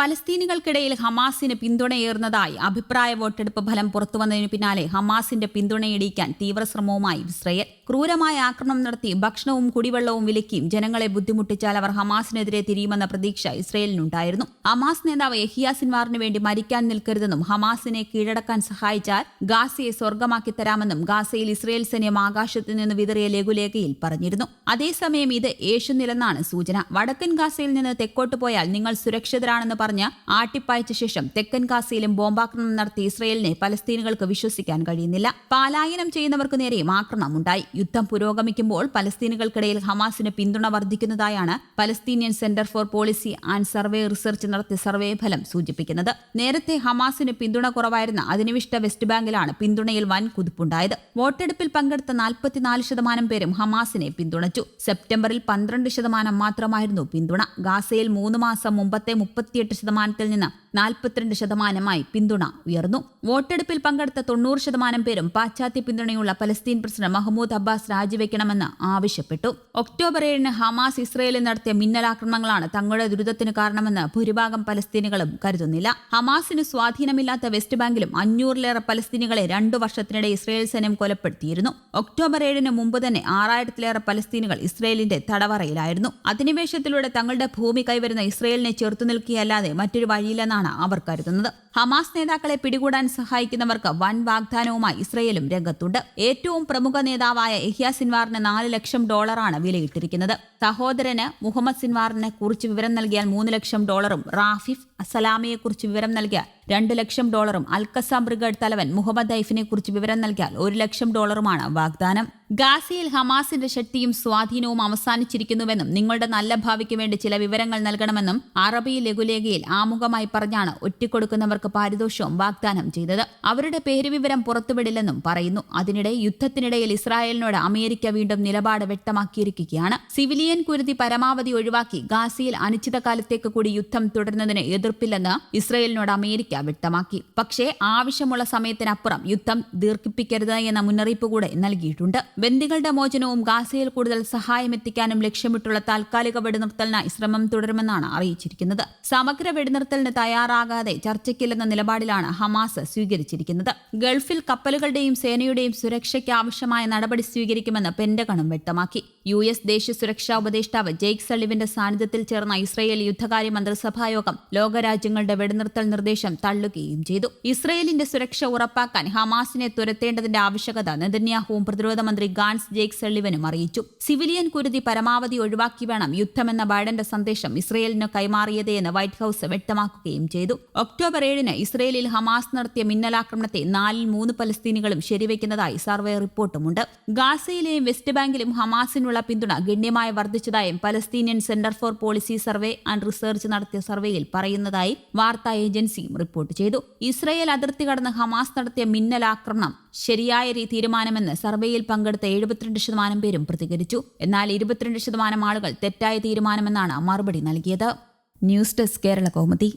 പലസ്തീനികൾക്കിടയിൽ ഹമാസിന് പിന്തുണയേറുന്നതായി അഭിപ്രായ വോട്ടെടുപ്പ് ഫലം പുറത്തുവന്നതിനു പിന്നാലെ ഹമാസിന്റെ പിന്തുണയിടിക്കാൻ തീവ്രശ്രമവുമായി ഇസ്രയേൽ. ക്രൂരമായ ആക്രമണം നടത്തി ഭക്ഷണവും കുടിവെള്ളവും വിലക്കിയും ജനങ്ങളെ ബുദ്ധിമുട്ടിച്ചാൽ അവർ ഹമാസിനെതിരെ തിരിയുമെന്ന പ്രതീക്ഷ ഇസ്രയേലിനുണ്ടായിരുന്നു. ഹമാസ് നേതാവ് യഹിയ വേണ്ടി മരിക്കാൻ നിൽക്കരുതെന്നും ഹമാസിനെ കീഴടക്കാൻ സഹായിച്ചാൽ ഗാസയെ സ്വർഗമാക്കി തരാമെന്നും ഗാസയിൽ ഇസ്രയേൽ സൈന്യം ആകാശത്തു നിന്ന് വിതറിയ ലഘുലേഖയിൽ പറഞ്ഞിരുന്നു. അതേസമയം ഇത് ഏഷ്യനിലെന്നാണ് സൂചന. വടക്കൻ ഗാസയിൽ നിന്ന് തെക്കോട്ട് പോയാൽ നിങ്ങൾ സുരക്ഷിതരാണെന്ന് പറഞ്ഞ് ആട്ടിപ്പായച്ച ശേഷം തെക്കൻ ഗാസയിലും ബോംബാക്രമണം നടത്തിയ ഇസ്രയേലിനെ പലസ്തീനുകൾക്ക് വിശ്വസിക്കാൻ കഴിയുന്നില്ല. പലായനം ചെയ്യുന്നവർക്ക് നേരെയും ആക്രമണമുണ്ടായി. യുദ്ധം പുരോഗമിക്കുമ്പോൾ പലസ്തീനുകൾക്കിടയിൽ ഹമാസിന് പിന്തുണ വർദ്ധിക്കുന്നതായാണ് Palestinian centre for policy and survey research നടത്തിയ സർവേ ഫലം സൂചിപ്പിക്കുന്നത്. നേരത്തെ ഹമാസിന് പിന്തുണ കുറവായിരുന്ന അധിനിവിഷ്ട വെസ്റ്റ് ബാങ്കിലാണ് പിന്തുണയിൽ വൻ കുതിപ്പുണ്ടായത്. വോട്ടെടുപ്പിൽ പങ്കെടുത്ത നാൽപ്പത്തിനാല് ശതമാനം പേരും ഹമാസിനെ പിന്തുണച്ചു. സെപ്റ്റംബറിൽ പന്ത്രണ്ട് ശതമാനം മാത്രമായിരുന്നു പിന്തുണ. ഗാസയിൽ മൂന്ന് മാസം മുമ്പത്തെ മുപ്പത്തിയെട്ട് ശതമാനത്തിൽ നിന്ന് നാൽപ്പത്തിരണ്ട് ശതമാനമായി പിന്തുണ ഉയർന്നു. വോട്ടെടുപ്പിൽ പങ്കെടുത്ത തൊണ്ണൂറ് ശതമാനം പേരും പാശ്ചാത്യ പിന്തുണയുള്ള പലസ്തീൻ പ്രസിഡന്റ് മഹ്മൂദ് അബ്ബാസ് രാജിവെക്കണമെന്ന് ആവശ്യപ്പെട്ടു. ഒക്ടോബർ ഏഴിന് ഹമാസ് ഇസ്രയേലിൽ നടത്തിയ മിന്നലാക്രമണങ്ങളാണ് തങ്ങളുടെ ദുരിതത്തിന് കാരണമെന്ന് ഭൂരിഭാഗം പലസ്തീനികളും കരുതുന്നില്ല. ഹമാസിന് സ്വാധീനമില്ലാത്ത വെസ്റ്റ് ബാങ്കിലും അഞ്ഞൂറിലേറെ പലസ്തീനികളെ രണ്ടു വർഷത്തിനിടെ ഇസ്രയേൽ സൈന്യം കൊലപ്പെടുത്തിയിരുന്നു. ഒക്ടോബർ ഏഴിന് മുമ്പ് തന്നെ ആറായിരത്തിലേറെ പലസ്തീനുകൾ ഇസ്രയേലിന്റെ തടവറയിലായിരുന്നു. അധിനിവേശത്തിലൂടെ തങ്ങളുടെ ഭൂമി കൈവരുന്ന ഇസ്രയേലിനെ ചെറുത്തു നിൽക്കുകയല്ലാതെ മറ്റൊരു വഴിയില്ലെന്നാണ് അവർ കരുതുന്നത്. ഹമാസ് നേതാക്കളെ പിടികൂടാൻ സഹായിക്കുന്നവർക്ക് വൻ വാഗ്ദാനവുമായി ഇസ്രയേലും രംഗത്തുണ്ട്. ഏറ്റവും പ്രമുഖ നേതാവായ എഹിയ സിൻവാറിന് നാല് ലക്ഷം ഡോളറാണ് വിലയിട്ടിരിക്കുന്നത്. സഹോദരന് മുഹമ്മദ് സിൻവാറിനെ കുറിച്ച് വിവരം നൽകിയാൽ മൂന്ന് ലക്ഷം ഡോളറും റാഫിഫ് അസലാമിയെ കുറിച്ച് വിവരം നൽകിയാൽ രണ്ട് ലക്ഷം ഡോളറും അൽക്കസാം ബ്രിഗേഡ് തലവൻ മുഹമ്മദ് ഐഫിനെ കുറിച്ച് വിവരം നൽകിയാൽ ഒരു ലക്ഷം ഡോളറുമാണ് വാഗ്ദാനം. ഗാസയിൽ ഹമാസിന്റെ ശക്തിയും സ്വാധീനവും അവസാനിച്ചിരിക്കുന്നുവെന്നും നിങ്ങളുടെ നല്ല ഭാവിക്ക് വേണ്ടി ചില വിവരങ്ങൾ നൽകണമെന്നും അറബി ലഘുലേഖയിൽ ആമുഖമായി പറഞ്ഞാണ് ഒറ്റിക്കൊടുക്കുന്നവർക്ക് പാരിതോഷവും വാഗ്ദാനം ചെയ്തത്. അവരുടെ പേരുവിവരം പുറത്തുവിടില്ലെന്നും പറയുന്നു. അതിനിടെ യുദ്ധത്തിനിടയിൽ ഇസ്രായേലിനോട് അമേരിക്ക വീണ്ടും നിലപാട് വ്യക്തമാക്കിയിരിക്കുകയാണ്. സിവിലിയൻ കുരുതി പരമാവധി ഒഴിവാക്കി ഗാസയിൽ അനിശ്ചിതകാലത്തേക്ക് കൂടി യുദ്ധം തുടരുന്നതിന് എതിർപ്പില്ലെന്ന് ഇസ്രയേലിനോട് അമേരിക്ക വ്യക്തമാക്കി. പക്ഷേ ആവശ്യമുള്ള സമയത്തിനപ്പുറം യുദ്ധം ദീർഘിപ്പിക്കരുത് എന്ന മുന്നറിയിപ്പ് കൂടെ നൽകിയിട്ടുണ്ട്. ബന്ദികളുടെ മോചനവും ഗാസയിൽ കൂടുതൽ സഹായം എത്തിക്കാനും ലക്ഷ്യമിട്ടുള്ള താൽക്കാലിക വെടിനിർത്തലിനായി ശ്രമം തുടരുമെന്നാണ് അറിയിച്ചിരിക്കുന്നത്. സമഗ്ര വെടിനിർത്തലിന് തയ്യാറാകാതെ ചർച്ചയ്ക്കില്ലെന്ന നിലപാടിലാണ് ഹമാസ് സ്വീകരിച്ചിരിക്കുന്നത്. ഗൾഫിൽ കപ്പലുകളുടെയും സേനയുടെയും സുരക്ഷയ്ക്ക് ആവശ്യമായ നടപടി സ്വീകരിക്കുമെന്ന് പെന്റഗണും വ്യക്തമാക്കി. യു എസ് ദേശീയ സുരക്ഷാ ഉപദേഷ്ടാവ് ജെയ്ക് സള്ളിവിന്റെ സാന്നിധ്യത്തിൽ ചേർന്ന ഇസ്രയേൽ യുദ്ധകാര്യ മന്ത്രിസഭായോഗം ലോകരാജ്യങ്ങളുടെ വെടിനിർത്തൽ നിർദ്ദേശം തള്ളുകയും ചെയ്തു. ഇസ്രയേലിന്റെ സുരക്ഷ ഉറപ്പാക്കാൻ ഹമാസിനെ തുരത്തേണ്ടതിന്റെ ആവശ്യകത നെതന്യാഹുവും പ്രതിരോധ മന്ത്രി ഗാൻസ് ജേക്ക് സെള്ളിവനും അറിയിച്ചു. സിവിലിയൻ കുരുതി പരമാവധി ഒഴിവാക്കി വേണം യുദ്ധമെന്ന ബൈഡന്റെ സന്ദേശം ഇസ്രയേലിന് കൈമാറിയത് വൈറ്റ് ഹൌസ് വ്യക്തമാക്കുകയും ചെയ്തു. ഒക്ടോബർ ഏഴിന് ഇസ്രയേലിൽ ഹമാസ് നടത്തിയ മിന്നലാക്രമണത്തെ നാലിൽ മൂന്ന് പലസ്തീനികളും ശരിവെക്കുന്നതായി സർവേ റിപ്പോർട്ടുമുണ്ട്. ഗാസയിലെയും വെസ്റ്റ് ബാങ്കിലും ഹമാസിനുള്ള പിന്തുണ ഗണ്യമായി വർദ്ധിച്ചതായും Palestinian centre for policy survey and research നടത്തിയ സർവേയിൽ പറയുന്നതായി വാർത്താ ഏജൻസിയും റിപ്പോർട്ട് ചെയ്തു. ഇസ്രയേൽ അതിർത്തി കടന്ന് ഹമാസ് നടത്തിയ മിന്നലാക്രമണം ശരിയായ രീതി തീരുമാനമെന്ന് സർവേയിൽ പങ്കെടുത്ത എഴുപത്തിരണ്ട് ശതമാനം പേരും പ്രതികരിച്ചു. എന്നാൽ ഇരുപത്തിരണ്ട് ശതമാനം ആളുകൾ തെറ്റായ തീരുമാനമെന്നാണ് മറുപടി നൽകിയത്. News desk Kerala Kaumudi.